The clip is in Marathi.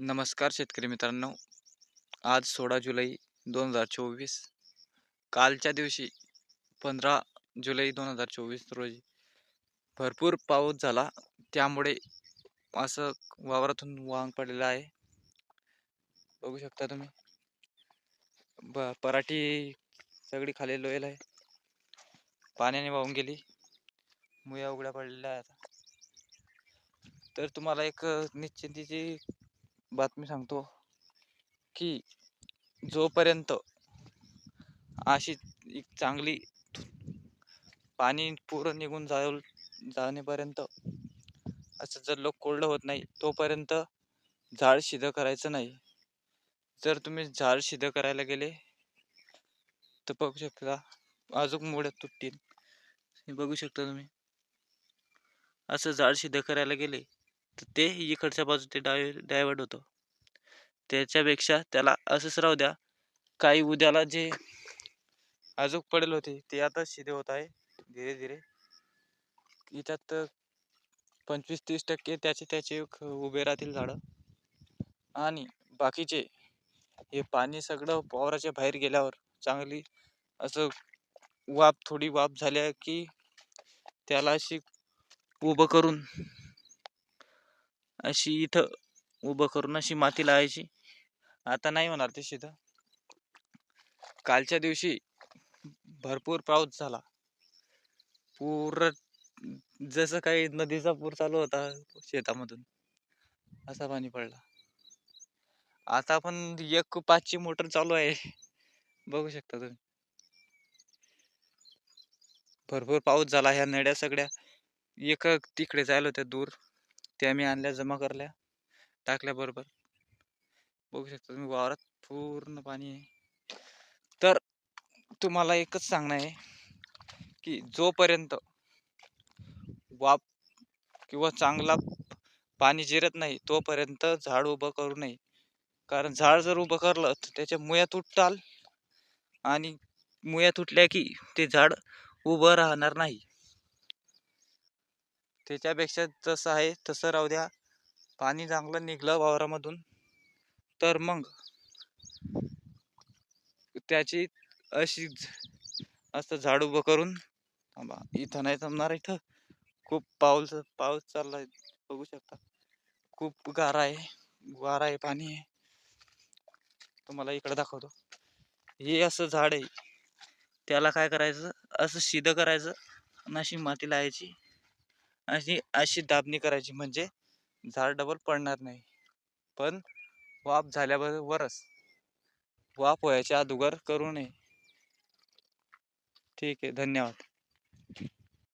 नमस्कार शेतकरी मित्रांनो. आज सोळा जुलै दोन हजार चोवीस. कालच्या दिवशी पंधरा जुलै दोन हजार चोवीस रोजी भरपूर पाऊस झाला. त्यामुळे असं वावरातून वांग पडलेलं आहे. बघू शकता तुम्ही. ब पराठी सगळी खाली लोयल आहे. पाण्याने वाहून गेली. मुया उघड्या पडलेल्या आहेत. तर तुम्हाला एक निश्चिंतीची बातमी सांगतो की जोपर्यंत अशी एक चांगली पाणी पुरं निघून जाऊ जाणेपर्यंत असं जर लोक कोरडं होत नाही तोपर्यंत झाड शिदं करायचं नाही. जर तुम्ही झाड शिदं करायला गेले तर बघू शकता अजून मुळे तुटतील. हे बघू शकता तुम्ही. असं झाड शिदं करायला गेले तर ते इकडच्या बाजू ते डाय डायवर्ट होतं. त्याच्यापेक्षा त्याला असंच राहू द्या काही उद्याला जे अजूक पडेल होते ते आता शिदे होत आहे धीरे धीरे. याच्यात पंचवीस तीस टक्के त्याचे त्याचे उभे राहतील झाडं. आणि बाकीचे हे पाणी सगळं वावराच्या बाहेर गेल्यावर चांगली असं वाफ थोडी वाफ झाल्या की त्याला अशी उभं करून अशी इथं उभं करून अशी माती लावायची. आता नाही होणार ते शिथं कालच्या दिवशी भरपूर पाऊस झाला. पूर जसं काही नदीचा पूर चालू होता शेतामधून असा पाणी पडला. आता पण एक पाचची मोटर चालू आहे. बघू शकता तुम्ही. भरपूर पाऊस झाला ह्या नड्या सगळ्या. एक तिकडे जायला होत्या दूर. त्या मी आणल्या जमा करल्या टाकल्या बरोबर. बघू शकता तुम्ही वावरात पूर्ण पाणी आहे. तर तुम्हाला एकच सांगणं आहे की जोपर्यंत वाप किंवा चांगला पाणी जिरत नाही तोपर्यंत झाड उभं करू नये. कारण झाड जर उभं करलं तर त्याच्या मुया तुटताल आणि मुया तुटल्या की ते झाड उभं राहणार नाही. त्याच्यापेक्षा जसं आहे तसं राहू द्या. पाणी चांगलं निघलं वावरामधून. तर मग त्याची अशी असं झाड उभं करून थांबा इथं नाही जमणार इथं. खूप पाऊस पाऊस चाललाय बघू शकता. खूप गारा आहे वारा आहे पाणी आहे. तुम्हाला इकडं दाखवतो. हे असं झाड आहे. त्याला काय करायचं? असं सिधं करायचं आणि अशी माती लावायची. अशी अशी दाबणी करायची म्हणजे झाड डबल पडणार नाही. पण वाफ झाल्यावरच वाफ व्हायच्या अगोदर करू नये. ठीक आहे धन्यवाद.